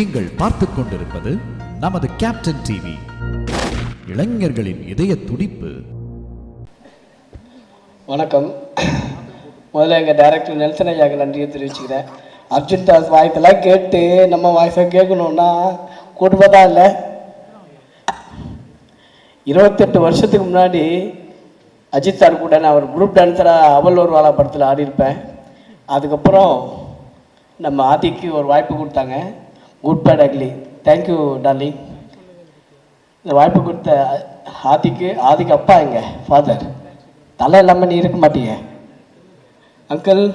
நீங்கள் பார்த்துக் கொண்டிருப்பது நமது கேப்டன் டிவி இளைஞர்களின் இதய துடிப்பு. வணக்கம். முதல்ல எங்கள் டைரக்டர் நெல்சன் ஐயாக்கு நன்றியை தெரிவிச்சுக்கிறேன். அர்ஜுன் தாஸ் வாய்ஸெல்லாம் கேட்டு நம்ம வாய்ஸை கேட்கணுன்னா கூட்டுப்பா இல்லை? இருபத்தெட்டு வருஷத்துக்கு முன்னாடி அஜித் சார் கூட நான் ஒரு குரூப் டான்ஸராக அவல் ஒரு வாழா படத்தில் ஆடியிருப்பேன். அதுக்கப்புறம் நம்ம ஆதிக்கு ஒரு வாய்ப்பு கொடுத்தாங்க. Good bad ugly thank you darling இந்த வாய்ப்பு கொடுத்த ஆதிக்கு ஆதிக்கு அப்பா எங்க? ஃபாதர் தலை இல்லாமல் நீ இருக்க மாட்டீங்க uncle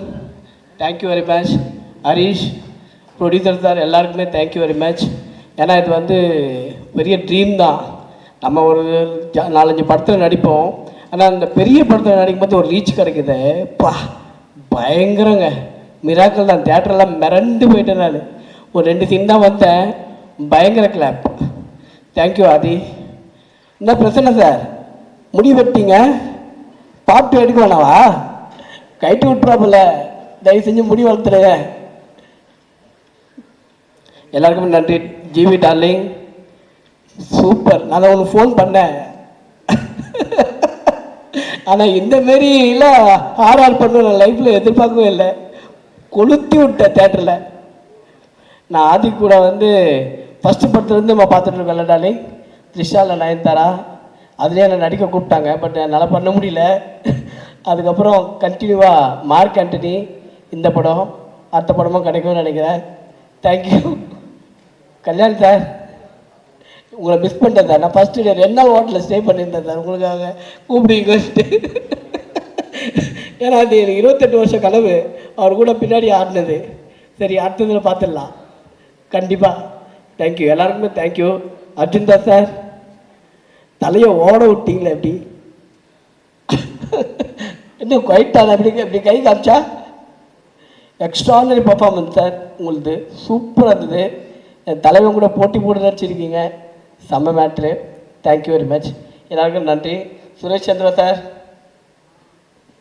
thank you very much Harish producer sir எல்லாருக்குமே தேங்க்யூ வெரி மச் ஏன்னா இது வந்து பெரிய ட்ரீம் தான். நம்ம ஒரு ஜா- நாலஞ்சு படத்தில் நடிப்போம். ஆனால் அந்த பெரிய படத்தில் நடிக்கும்போது ஒரு ரீச் கிடைக்குது. பா பயங்கரங்க. மிராக்கள் தான். தேட்டரெல்லாம் மிரண்டு போயிட்டேன் நான். ஒரு ரெண்டு சீன் தான் வந்தேன். பயங்கர கிளாப் தேங்க்யூ ஆதி. என்ன பிரச்சனை சார் முடி வெட்டிங்க? பாட்டு எடுக்க வேணாவா? கைட்டு விட்டுறாப்புல தயவு செஞ்சு முடி வளர்த்துடுங்க. எல்லாருக்குமே நன்றி. GV darling. சூப்பர். நான் தான் உனக்கு ஃபோன் பண்ணேன். ஆனால் இந்த மாரி எல்லாம் ஆர்ஆர் பண்ண லைஃப்பில் எதிர்பார்க்கவே இல்லை. கொளுத்தி விட்டேன் தேட்டரில் நான் ஆதி கூட வந்து ஃபஸ்ட்டு படத்துலேருந்து நம்ம பார்த்துட்டு இருக்கோம்ல டார்லிங் த்ரிஷாவில் நயன்தாரா? அதுலேயே என்னை நடிக்க கூப்பிட்டாங்க பட் என்னால் பண்ண முடியல. அதுக்கப்புறம் கண்டினியூவாக மார்க் ஆண்டனி இந்த படம் அடுத்த படமும் கிடைக்கும்னு நினைக்கிறேன். தேங்க்யூ கல்யாண் சார் உங்களை மிஸ் பண்ணிட்டேன் சார் நான் ஃபஸ்ட்டு டே ரெண்டு நாள் ஹோட்டலில் ஸ்டே பண்ணியிருந்தேன் சார் உங்களுக்காக கூப்பிடுங்க ஏன்னா அது எனக்கு இருபத்தெட்டு வருஷம் கனவு. அவர் கூட பின்னாடி ஆடினது. சரி அடுத்ததில் பார்த்துடலாம். கண்டிப்பாக தேங்க்யூ எல்லாருக்குமே தேங்க்யூ அர்ஜுன் தாஸ் சார் தலையை ஓட விட்டீங்களே எப்படி? இன்னும் குவைட்டான எப்படி இப்படி கை காமிச்சா? எக்ஸ்ட்ரானரி பர்ஃபார்மன்ஸ் சார் உங்களுது சூப்பராக இருந்தது. என் தலைவன் கூட போட்டி போட்டு நடிச்சிருக்கீங்க செம்ம மேட்ரு தேங்க்யூ வெரி மச் எல்லாருக்கும் நன்றி. சுரேஷ் சந்திரா சார்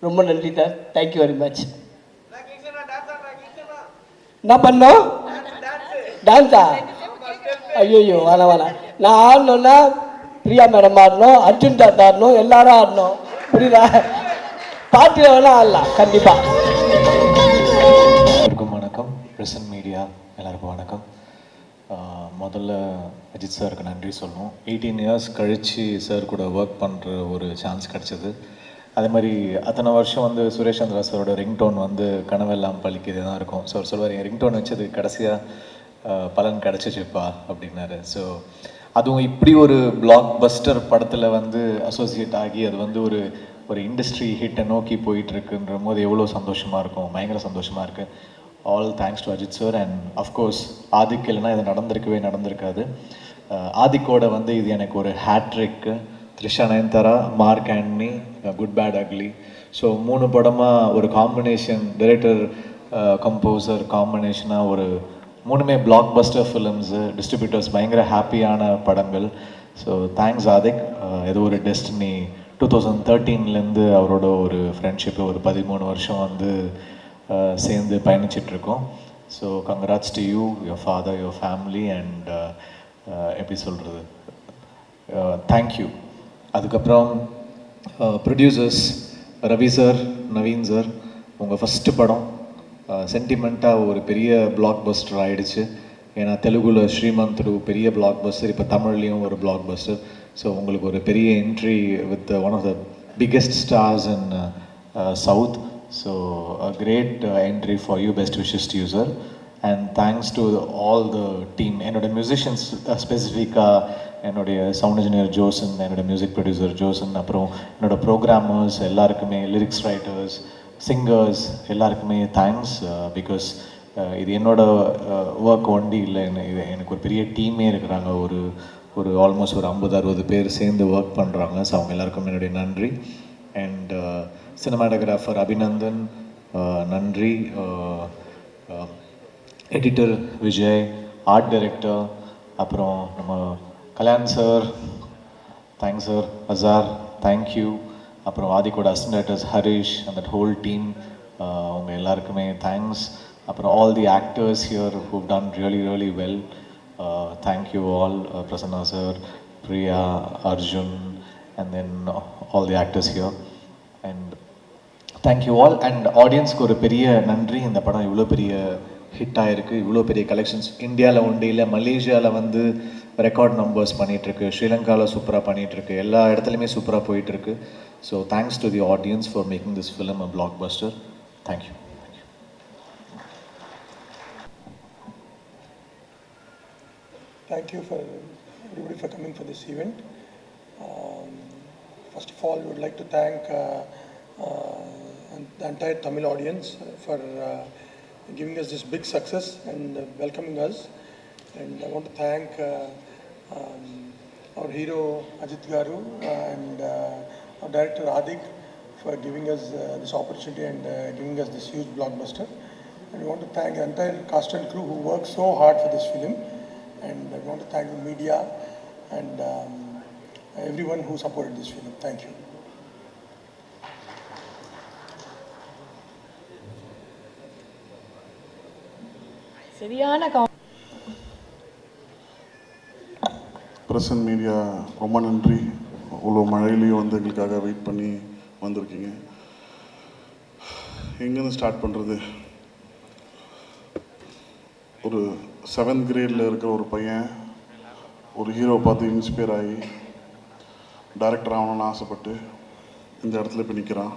ரொம்ப நன்றி சார் தேங்க்யூ வெரி மச் என்ன பண்ணோம் டான்ஸா ஐயோ வேணாம் வேணாம் நான் ஆடணும்னா பிரியா மேடம் ஆடணும் அர்ஜுன் தாத்தா ஆடணும் எல்லாரும் ஆடணும். புரியுதா? பாட்டில் வேணா ஆடலாம் கண்டிப்பாக எல்லாருக்கும் வணக்கம். பிரசன்ட் மீடியா எல்லாருக்கும் வணக்கம். முதல்ல அஜித் சாருக்கு நன்றி சொல்லணும். எயிட்டீன் இயர்ஸ் கழித்து சார் கூட ஒர்க் பண்ணுற ஒரு சான்ஸ் கிடச்சிது. அதே மாதிரி அத்தனை வருஷம் வந்து சுரேஷ் சந்திரா சாரோட ரிங்டோன் வந்து கனவெல்லாம் பழிக்கிறதே தான் இருக்கும். ஸோ அவர் சொல்வார் என் ரிங்டோன் வச்சது கடைசியாக பலன் கிடச்சிச்சுப்பா அப்படின்னாரு. ஸோ அதுவும் இப்படி ஒரு பிளாக் பஸ்டர் படத்தில் வந்து அசோசியேட் ஆகி அது வந்து ஒரு ஒரு இண்டஸ்ட்ரி ஹிட்டை நோக்கி போயிட்டுருக்குன்ற போது எவ்வளோ சந்தோஷமாக இருக்கும்? பயங்கர சந்தோஷமாக இருக்குது all thanks to Ajith sir and of course ஆதிக்கு இல்லைனா இது நடந்திருக்கவே நடந்திருக்காது. ஆதிக்கோட வந்து இது எனக்கு ஒரு hat trick Trisha Nayanthara Mark Antony good bad ugly so மூணு படமாக ஒரு காம்பினேஷன் டைரக்டர் கம்போசர் காம்பினேஷனாக ஒரு மூணுமே பிளாக் பஸ்டர் ஃபிலிம்ஸு டிஸ்ட்ரிபியூட்டர்ஸ் பயங்கர ஹாப்பியான படங்கள். ஸோ தேங்க்ஸ் ஆதிக் ஏதோ ஒரு டெஸ்டினி டூ தௌசண்ட் தேர்ட்டீன்லேருந்து அவரோட ஒரு ஃப்ரெண்ட்ஷிப்பு ஒரு பதிமூணு வருஷம் வந்து uh, சேர்ந்து பயணிச்சிட்ருக்கோம் so congrats to you your father your family and எப்படி சொல்கிறது தேங்க்யூ uh, அதுக்கப்புறம் producers Ravi sir Naveen sir உங்கள் ஃபஸ்ட்டு படம் சென்டிமெண்ட்டாக ஒரு பெரிய பிளாக் பஸ்டர் ஆகிடுச்சு ஏன்னா தெலுங்குல ஸ்ரீமந்த்ரு பெரிய பிளாக் பஸ்டர் இப்போ தமிழ்லேயும் ஒரு பிளாக் பஸ்டர் ஸோ உங்களுக்கு ஒரு பெரிய entry with one of the biggest stars in South so a great entry for you best wishes to you sir and thanks to all the team என்னோட மியூசிஷியன்ஸ் ஸ்பெசிஃபிக்காக என்னுடைய சவுண்ட் இன்ஜினியர் ஜோசன் என்னோடய music producer ஜோசன் அப்புறம் என்னோடய programmers எல்லாருக்குமே lyrics writers singers எல்லாருக்குமே thanks because uh, uh, இது என்னோடய ஒர்க் uh, ஒண்டி இல்லை. என்ன- இது எனக்கு ஒரு பெரிய டீமே இருக்கிறாங்க. ஒரு ஒரு ஆல்மோஸ்ட் ஒரு ஐம்பது அறுபது பேர் சேர்ந்து ஒர்க் பண்ணுறாங்க ஸோ அவங்க எல்லாருக்கும் என்னுடைய நன்றி. அண்ட் சினிமாட்டோகிராஃபர் அபிநந்தன் நன்றி. Um, editor Vijay art director அப்புறம் நம்ம Kalyan sir thanks sir Azhar thank you அப்புறம் ஆதிக்கோட அசிஸ்டன்ட் டைரக்டர்ஸ் ஹரிஷ் அந்த ஹோல் டீம் அவங்க எல்லாருக்குமே தேங்க்ஸ் அப்புறம் all the actors here who done really really well thank you all Prasanna sir Priya Arjun and then all the actors here and thank you all and ஆடியன்ஸ்க்கு ஒரு பெரிய நன்றி. இந்த படம் இவ்வளோ பெரிய ஹிட் ஆயிருக்கு. இவ்வளோ பெரிய கலெக்ஷன்ஸ் இந்தியாவில் உண்டு. இல்லை மலேசியாவில் வந்து ரெக்கார்ட் நம்பர்ஸ் பண்ணிகிட்ருக்கு ஸ்ரீலங்காவில் சூப்பராக பண்ணிகிட்ருக்கு எல்லா இடத்துலையுமே சூப்பராக போயிட்டுருக்கு So thanks to the audience for making this film a blockbuster. Thank you. Thank you. For everybody for coming for this event. Um, first of all, we would like to thank uh, uh, the entire Tamil audience for uh, giving us this big success and uh, welcoming us. And I want to thank uh, um, our hero Ajit Garu uh, and our director Adik for giving us uh, this opportunity and uh, giving us this huge blockbuster. And we want to thank the entire cast and crew who worked so hard for this film. And I want to thank the media and um, everyone who supported this film. Thank you. சரியான கா present media ரொம்ப நன்றி இவ்வளோ மழையிலையும் வந்து எங்களுக்காக wait பண்ணி வந்திருக்கீங்க. எங்கேருந்து ஸ்டார்ட் பண்ணுறது ஒரு செவன்த் கிரேடில் இருக்கிற ஒரு பையன் ஒரு ஹீரோ பார்த்து இன்ஸ்பயர் ஆகி டைரக்டர் ஆகணும்னு ஆசைப்பட்டு இந்த இடத்துல இப்போ நிற்கிறான்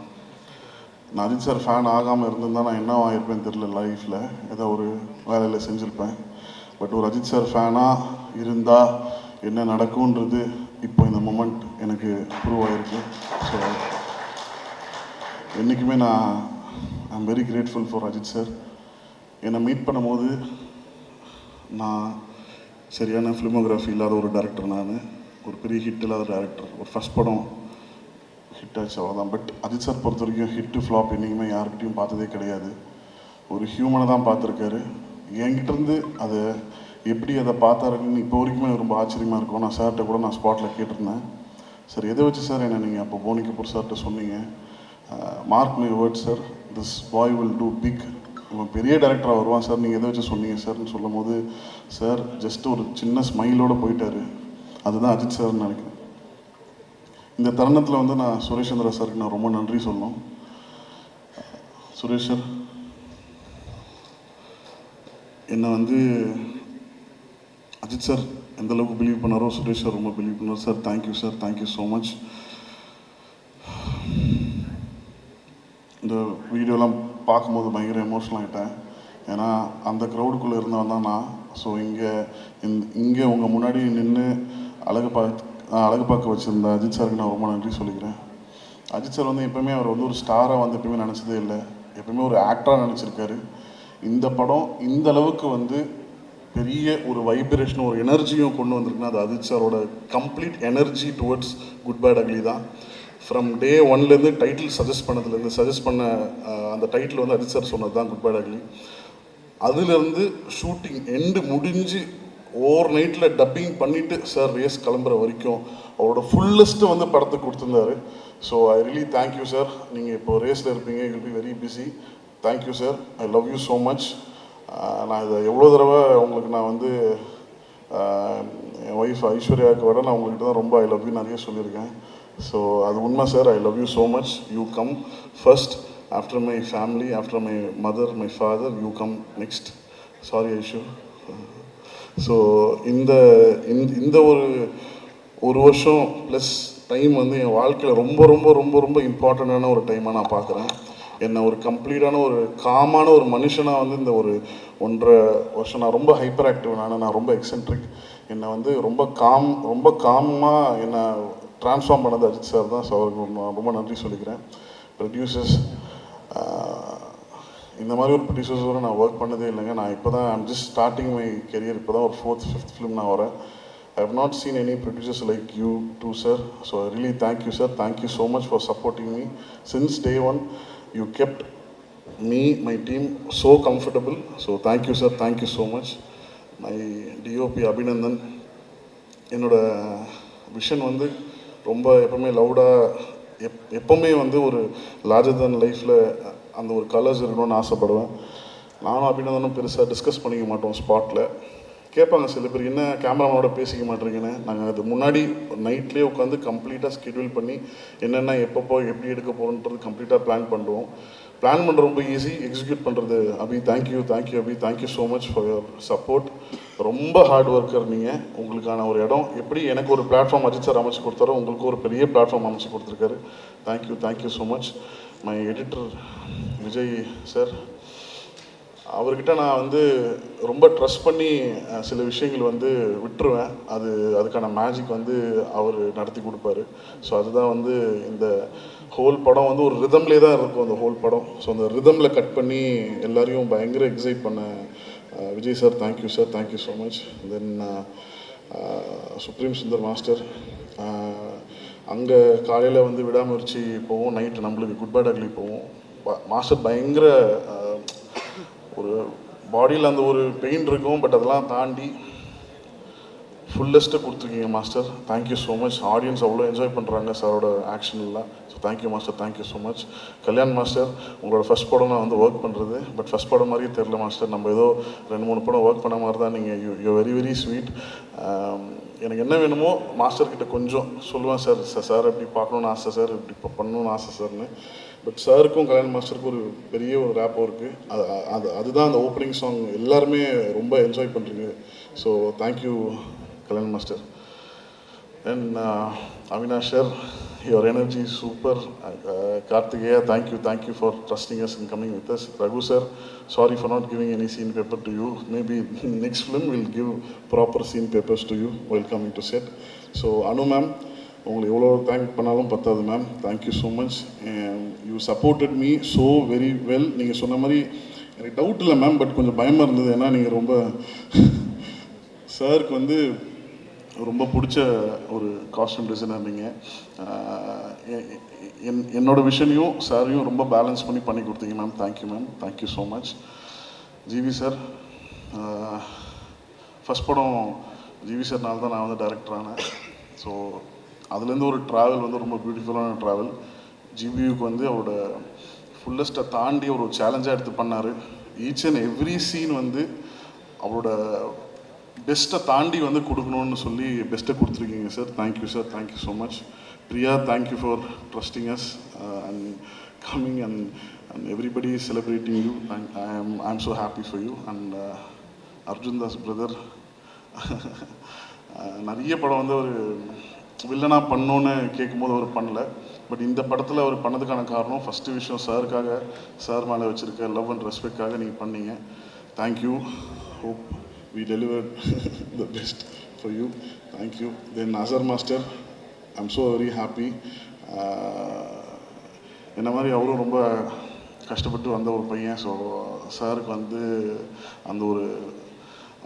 நான் அஜித் சார் ஃபேன் ஆகாமல் இருந்திருந்தால் நான் என்ன ஆகிருப்பேன்னு தெரில லைஃப்பில் ஏதோ ஒரு வேலையில் செஞ்சுருப்பேன். பட் ஒரு அஜித் சார் ஃபேனாக இருந்தால் என்ன நடக்கும்ன்றது இப்போ இந்த மொமெண்ட் எனக்கு ப்ரூவ் ஆகிருக்கு ஸோ என்றைக்குமே நான் I'm very grateful for Ajith sir என்னை மீட் பண்ணும்போது நான் சரியான ஃபிலிமோகிராஃபி இல்லாத ஒரு டேரக்டர் நான் ஒரு பெரிய ஹிட் இல்லாத டேரக்டர் ஒரு ஃபஸ்ட் படம் ஹிட் ஆச்சு அவ்வளோதான் பட் அஜித் சார் பொறுத்த வரைக்கும் ஹிட்டு ஃப்ளாப் என்றைக்குமே யார்கிட்டையும் பார்த்ததே கிடையாது. ஒரு ஹியூமனை தான் பார்த்துருக்காரு. என்கிட்ட இருந்து அதை எப்படி அதை பார்த்தாருன்னு இப்போ வரைக்குமே ரொம்ப ஆச்சரியமாக இருக்கும். நான் சார்கிட்ட கூட நான் ஸ்பாட்டில் கேட்டிருந்தேன். சார் எதை வச்சு சார் என்ன நீங்கள் அப்போ போனி கபூர் சார்கிட்ட சொன்னீங்க? Mark my word sir this boy will do big இவன் பெரிய டேரக்டராக வருவான் சார் நீங்கள் எதை வச்சு சொன்னீங்க சார்னு சொல்லும் போது சார் ஜஸ்ட் ஒரு சின்ன ஸ்மைலோடு போயிட்டார். அதுதான் அஜித் சார்னு நினைக்கிறேன். இந்த தருணத்தில் வந்து நான் சுரேஷ் சந்திரா சாருக்கு நான் ரொம்ப நன்றி சொல்லணும். சுரேஷ் சார் என்னை வந்து அஜித் சார் எந்த அளவுக்கு பிலீவ் பண்ணாரோ சுரேஷ் சார் ரொம்ப பிலீவ் பண்ணார். Sir thank you sir thank you so much இந்த வீடியோலாம் பார்க்கும்போது பயங்கர எமோஷனல் ஆகிட்டேன் ஏன்னா அந்த க்ரௌடுக்குள்ளே இருந்தவன் தான் நான். ஸோ இங்கே இங்கே உங்கள் முன்னாடி நின்று அழகு பார்த்து அழகு பார்க்க வச்சுருந்த அஜித் சாருக்கு நான் ரொம்ப நன்றி சொல்லிக்கிறேன். அஜித் சார் வந்து எப்போவுமே அவர் வந்து ஒரு ஸ்டாராக வந்து எப்பவுமே நினச்சதே இல்லை. எப்பவுமே ஒரு ஆக்டராக நினச்சிருக்காரு. இந்த படம் இந்த அளவுக்கு வந்து பெரிய ஒரு வைப்ரேஷன் ஒரு எனர்ஜியும் கொண்டு வந்திருக்குன்னா அது அஜித் சாரோட complete energy towards Good Bad Ugly தான் ஃப்ரம் டே ஒன்லேருந்து டைட்டில் சஜஸ்ட் பண்ணதுலேருந்து சஜஸ்ட் பண்ண அந்த டைட்டில் வந்து அஜித் சார் சொன்னது தான் குட் பேட் அக்லி அதுலேருந்து ஷூட்டிங் எண்டு முடிஞ்சு ஓவர் நைட்டில் டப்பிங் பண்ணிவிட்டு சார் ரேஸ் கிளம்புற வரைக்கும் அவரோட ஃபுல்லஸ்ட்டு வந்து படத்துக்கு கொடுத்துருந்தாரு. So I really thank you sir நீங்கள் இப்போ ரேஸில் இருப்பீங்க you be very busy thank you sir I love you so much நான் இதை எவ்வளோ தடவை உங்களுக்கு நான் வந்து என் ஒய்ஃப் ஐஸ்வர்யாவுக்கு விட நான் உங்கள்கிட்ட தான் ரொம்ப ஐ லவ் யூ நிறைய சொல்லியிருக்கேன். ஸோ அது உண்மை sir I love you so much you come first after my family after my mother my father you come next sorry Aishu so இந்த இந்த இந்த ஒரு ஒரு வருஷம் ப்ளஸ் டைம் வந்து என் வாழ்க்கையில் ரொம்ப ரொம்ப ரொம்ப ரொம்ப இம்பார்ட்டண்ட்டான ஒரு டைமாக நான் பார்க்குறேன். என்னை ஒரு கம்ப்ளீட்டான ஒரு காமான ஒரு மனுஷனாக வந்து இந்த ஒரு ஒன்றரை வருஷம் நான் ரொம்ப ஹைப்பர் ஆக்டிவ் நான் நான் ரொம்ப எக்ஸென்ட்ரிக் என்னை வந்து ரொம்ப காம் ரொம்ப காமாக என்னை ட்ரான்ஸ்ஃபார்ம் பண்ணது அஜித் சார் தான். சார் அவருக்கு நான் ரொம்ப நன்றி சொல்லிக்கிறேன். ப்ரொடியூசர்ஸ் இந்த மாதிரி ஒரு ப்ரொடியூசர்ஸோடு நான் ஒர்க் பண்ணதே இல்லைங்க. நான் இப்போ தான் I'm just starting my career இப்போ தான் ஒரு ஃபோர்த் ஃபிஃப்த் ஃபிலிம் நான் வரேன் I have not seen any producers like you too sir so really thank you sir thank you so much for supporting me since day one you kept me my team so comfortable so thank you sir thank you so much my DOP Abhinandan என்னோட vision வந்து ரொம்ப எப்பவுமே லவுடாக எப் எப்பவுமே வந்து ஒரு larger தன் லைஃப்பில் அந்த ஒரு கலர்ஸ் இருக்கணும்னு ஆசைப்படுவேன். நானும் அபிநந்தனும் பெருசாக டிஸ்கஸ் பண்ணிக்க மாட்டோம் ஸ்பாட்டில் கேட்பாங்க சில பேர் என்ன கேமராமேனோட பேசிக்க மாட்டேறீங்கன்னு நாங்கள் அது முன்னாடி நைட்லேயே உட்காந்து கம்ப்ளீட்டாக ஸ்கெடியூல் பண்ணி என்னென்ன எப்பப்போ எப்படி எடுக்க போகிறோன்றது கம்ப்ளீட்டாக பிளான் பண்ணுவோம். பிளான் பண்ணுறது ரொம்ப ஈஸி. எக்ஸிக்யூட் பண்ணுறது Abhi thank you thank you Abhi thank you so much for your support ரொம்ப ஹார்ட் ஒர்க்கர் நீங்கள் உங்களுக்கான ஒரு இடம் எப்படி எனக்கு ஒரு பிளாட்ஃபார்ம் அஜித் சார் அமைச்சு கொடுத்தாரோ உங்களுக்கு ஒரு பெரிய பிளாட்ஃபார்ம் அமைச்சு கொடுத்துருக்காரு. Thank you thank you so much my editor Vijay sir அவர்கிட்ட நான் வந்து ரொம்ப ட்ரஸ்ட் பண்ணி சில விஷயங்கள் வந்து விட்டுருவேன். அது அதுக்கான மேஜிக் வந்து அவர் நடத்தி கொடுப்பாரு. ஸோ அதுதான் வந்து இந்த ஹோல் படம் வந்து ஒரு ரிதம்லேயே தான் இருக்கும் அந்த ஹோல் படம். ஸோ அந்த ரிதமில் கட் பண்ணி எல்லாரையும் பயங்கர எக்ஸைட் பண்ண Vijay sir thank you sir thank you so much then Supreme Sundar master அங்கே காலையில் வந்து விடாமுயற்சி போவோம் நைட்டு நம்மளுக்கு குட் பேட் அக்லி போவோம். மாஸ்டர் பயங்கர ஒரு பாடியில் அந்த ஒரு பெயின் இருக்கும் பட் அதெல்லாம் தாண்டி ஃபுல்லஸ்ட்டு கொடுத்துருக்கீங்க master thank you so much audience அவ்வளோ என்ஜாய் பண்ணுறாங்க சாரோட ஆக்ஷன்லாம் so thank you master thank you so much Kalyan master உங்களோட ஃபஸ்ட் படம் நான் வந்து ஒர்க் பண்ணுறது பட் ஃபஸ்ட் படம் மாதிரியே தெரில மாஸ்டர் நம்ம ஏதோ ரெண்டு மூணு படம் ஒர்க் பண்ண மாதிரி தான் நீங்கள் you you very very sweet எனக்கு என்ன வேணுமோ மாஸ்டர்கிட்ட கொஞ்சம் சொல்லுவேன் சார் சார் சார் இப்படி பார்க்கணுன்னு ஆசை சார் இப்படி இப்போ பண்ணணும்னு ஆசை சார்னு பட் சாருக்கும் கல்யாண் மாஸ்டருக்கும் ஒரு பெரிய ஒரு ரேப்போ இருக்குது அது அது அதுதான் அந்த ஓப்பனிங் சாங் எல்லாருமே ரொம்ப என்ஜாய் பண்ணுறீங்க so thank you Kalyan master and Avinash sir your energy super Karthikeya thank you thank you for trusting us in coming with us Raghu sir sorry for not giving any scene paper to you maybe next film will give proper scene papers to you welcoming to set so Anu ma'am உங்களை எவ்வளோ thank பண்ணாலும் பத்தாது ma'am thank you so much you supported me so very well நீங்கள் சொன்ன மாதிரி எனக்கு doubt இல்லை ma'am but கொஞ்சம் பயமாக இருந்தது. ஏன்னா நீங்கள் ரொம்ப சாருக்கு வந்து ரொம்ப பிடிச்ச ஒரு காஸ்டியூம் டிசைனர் நீங்கள் என் என்னோட விஷனையும் சாரையும் ரொம்ப பேலன்ஸ் பண்ணி பண்ணி கொடுத்தீங்க ma'am thank you ma'am thank you so much GV sir first படம் ஜிவி சார்னால தான் நான் வந்து டைரக்டர் ஆனேன். ஸோ அதுலேருந்து ஒரு ட்ராவல் வந்து ரொம்ப பியூட்டிஃபுல்லான ட்ராவல் ஜிவியுக்கு வந்து அவரோட ஃபுல்லஸ்ட்டை தாண்டி ஒரு சேலஞ்சாக எடுத்து பண்ணார். ஈச் அண்ட் எவ்ரி சீன் வந்து அவரோட பெஸ்ட்டை தாண்டி வந்து கொடுக்கணும்னு சொல்லி பெஸ்ட்டை கொடுத்துருக்கீங்க sir thank you sir thank you so much Priya thank you for trusting us and coming and and everybody celebrating you and I am I am so happy for you and Arjun Das brother நிறைய படம் வந்து ஒரு வில்லனாக பண்ணோன்னு கேட்கும்போது அவர் பண்ணல. But இந்த படத்தில் அவர் பண்ணதுக்கான காரணம் ஃபஸ்ட்டு விஷயம் சாருக்காக சார் மேலே வச்சுருக்க லவ் அண்ட் ரெஸ்பெக்டாக நீங்கள் பண்ணீங்க. Thank you hope we deliver the best for you thank you then Azhar master I'm so very happy என்ன மாதிரி அவரும் ரொம்ப கஷ்டப்பட்டு வந்த ஒரு பையன். ஸோ சாருக்கு வந்து அந்த ஒரு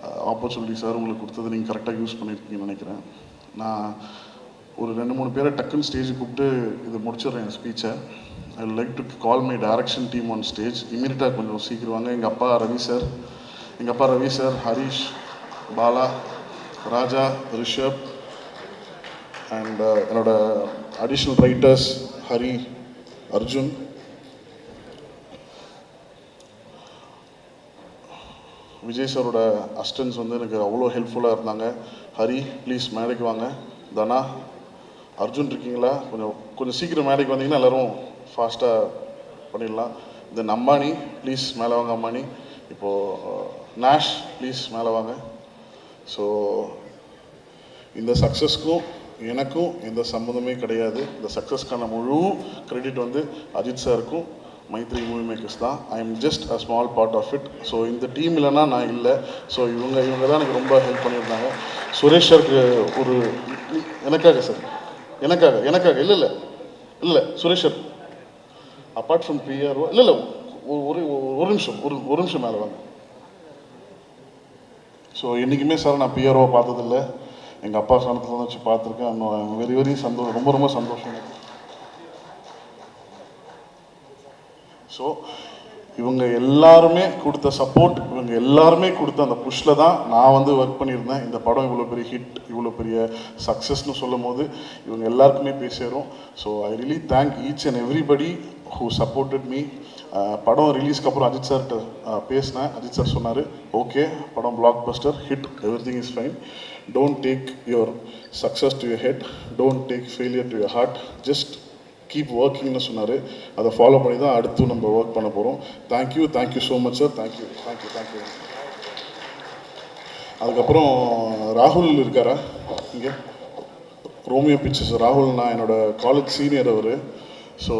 uh, ஆப்பர்ச்சுனிட்டி சார் உங்களுக்கு கொடுத்தது நீங்கள் கரெக்டாக யூஸ் பண்ணியிருக்கீங்கன்னு நினைக்கிறேன். நான் ஒரு ரெண்டு மூணு பேரை டக்குன்னு ஸ்டேஜுக்கு கூப்பிட்டு இது முடிச்சிடுறேன் என் ஸ்பீச்சை I like to call my direction team on stage இமீடியட்டாக கொஞ்சம் சீக்கிரம் வாங்க. எங்கள் அப்பா ரவி சார் எங்கள் அப்பா Ravi sir Harish Bala Raja Rishabh and uh, என்னோட அடிஷ்னல் ரைட்டர்ஸ் ஹரி அர்ஜுன். விஜய் சாரோட அஸ்டன்ஸ் வந்து எனக்கு அவ்வளோ ஹெல்ப்ஃபுல்லாக இருந்தாங்க. ஹரி ப்ளீஸ் மேடைக்கு வாங்க. தனா அர்ஜுன் இருக்கீங்களா? கொஞ்சம் கொஞ்சம் சீக்கிரம் மேடைக்கு வந்தீங்கன்னா எல்லோரும் ஃபாஸ்ட்டாக பண்ணிடலாம். தென் அம்பானி ப்ளீஸ் மேலே வாங்க அம்பானி இப்போது நேஷ் uh, ப்ளீஸ் மேலே வாங்க. ஸோ இந்த சக்ஸஸ்க்கும் எனக்கும் எந்த சம்மந்தமே கிடையாது. இந்த சக்ஸஸ்க்கான முழு கிரெடிட் வந்து அஜித் சாருக்கும் மைத்ரி மூவி மேக்கர்ஸ் தான். I am just a small part of it so இந்த டீம் இல்லைன்னா நான் இல்லை. ஸோ இவங்க இவங்க தான் எனக்கு ரொம்ப ஹெல்ப் பண்ணியிருந்தாங்க. சுரேஷ் சாருக்கு ஒரு எனக்காக சார் எனக்காக எனக்காக. இல்லை இல்லை. இல்லை Suresh sir. Apart from PRO இல்லை இல்லை. ஒரு ஒரு நிமிஷம் ஒரு ஒரு நிமிஷம் மேலே வாங்க. ஸோ என்றைக்குமே சார் நான் பிஆர்ஓ பார்த்ததில்ல. எங்கள் அப்பா சனத்தில் தான் வச்சு பார்த்துருக்கேன். வெரி வெரி சந்தோஷம் ரொம்ப ரொம்ப சந்தோஷம். ஸோ இவங்க எல்லாருமே கொடுத்த சப்போர்ட் இவங்க எல்லாருமே கொடுத்த அந்த புஷ்ல தான் நான் வந்து ஒர்க் பண்ணியிருந்தேன். இந்த படம் இவ்வளோ பெரிய ஹிட் இவ்வளோ பெரிய சக்ஸஸ்னு சொல்லும் போது இவங்க எல்லாருக்குமே போய் சேரும் so I really thank each and everybody who supported me படம் ரிலீஸ்க்கு அப்புறம் அஜித் சார்கிட்ட பேசினேன். அஜித் சார் சொன்னார் ஓகே படம் blockbuster hit every thing is fine don't take your success to your head don't take failure to your heart just keep ஒர்க்கிங்னு சொன்னார். அதை follow பண்ணி தான் அடுத்து நம்ம ஒர்க் பண்ண போகிறோம் thank you thank you so much sir thank you thank you thank you அதுக்கப்புறம் ராகுல் இருக்காரா? இங்கே. ரோமியோ பிக்சர்ஸ் ராகுல் நான் என்னோடய காலேஜ் சீனியர் அவர். ஸோ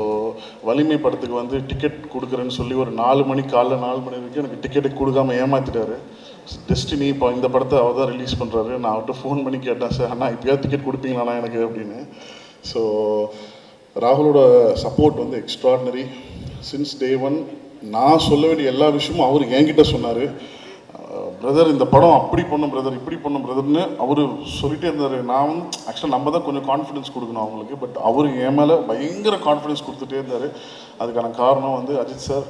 வலிமை படத்துக்கு வந்து டிக்கெட் கொடுக்குறேன்னு சொல்லி ஒரு நாலு மணி காலைல நாலு மணி வரைக்கும் எனக்கு டிக்கெட்டு கொடுக்காம ஏமாத்திட்டாரு. டெஸ்டினி இப்போ இந்த படத்தை அவர் தான் ரிலீஸ் பண்ணுறாரு நான் அவர்கிட்ட ஃபோன் பண்ணி கேட்டேன் சார் அண்ணா இப்போயாவது டிக்கெட் கொடுப்பீங்களாண்ணா எனக்கு? அப்படின்னு. ஸோ ராகுலோட சப்போர்ட் வந்து எக்ஸ்ட்ராடினரி சின்ஸ் டே ஒன் நான் சொல்ல வேண்டிய எல்லா விஷயமும் அவர் என்கிட்ட சொன்னார். பிரதர் இந்த படம் அப்படி பண்ணும் பிரதர் இப்படி பண்ணும் பிரதர்னு அவர் சொல்லிட்டே இருந்தார். நான் வந்து ஆக்சுவலாக நம்ம தான் கொஞ்சம் கான்ஃபிடன்ஸ் கொடுக்கணும் அவங்களுக்கு பட் அவர் என் மேலே பயங்கர கான்ஃபிடன்ஸ் கொடுத்துட்டே இருந்தார். அதுக்கான காரணம் வந்து Ajith sir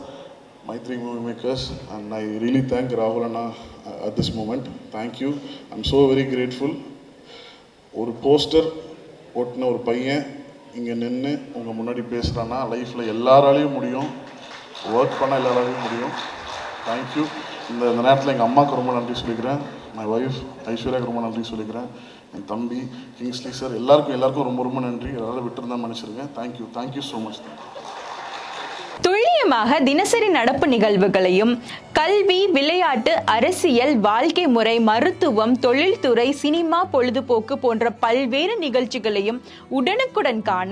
Mythri Movie Makers and I really thank ராகுல் அண்ணா at this moment thank you I am so very grateful ஒரு போஸ்டர் ஒட்டின ஒரு பையன் இங்கே நின்று உங்கள் முன்னாடி பேசுகிறான்னா லைஃப்பில் எல்லாராலையும் முடியும். ஒர்க் பண்ண எல்லாராலையும் முடியும். தேங்க்யூ இந்த இந்த நேரத்தில் எங்கள் அம்மாவுக்கு ரொம்ப நன்றி சொல்லிக்கிறேன். மை ஒய்ஃப் ஐஸ்வர்யாவுக்கு ரொம்ப நன்றி சொல்லிக்கிறேன். என் தம்பி கிங்ஸ்லி சார் எல்லாருக்கும் எல்லாருக்கும் ரொம்ப ரொம்ப நன்றி. எல்லாரும் விட்டுருந்தா மன்னிச்சிருங்க தேங்க்யூ தேங்க்யூ ஸோ மச் துல்லியமாக தினசரி நடப்பு நிகழ்வுகளையும் கல்வி விளையாட்டு அரசியல் வாழ்க்கை முறை மருத்துவம் தொழில்துறை சினிமா பொழுதுபோக்கு போன்ற பல்வேறு நிகழ்ச்சிகளையும் உடனுக்குடன் காண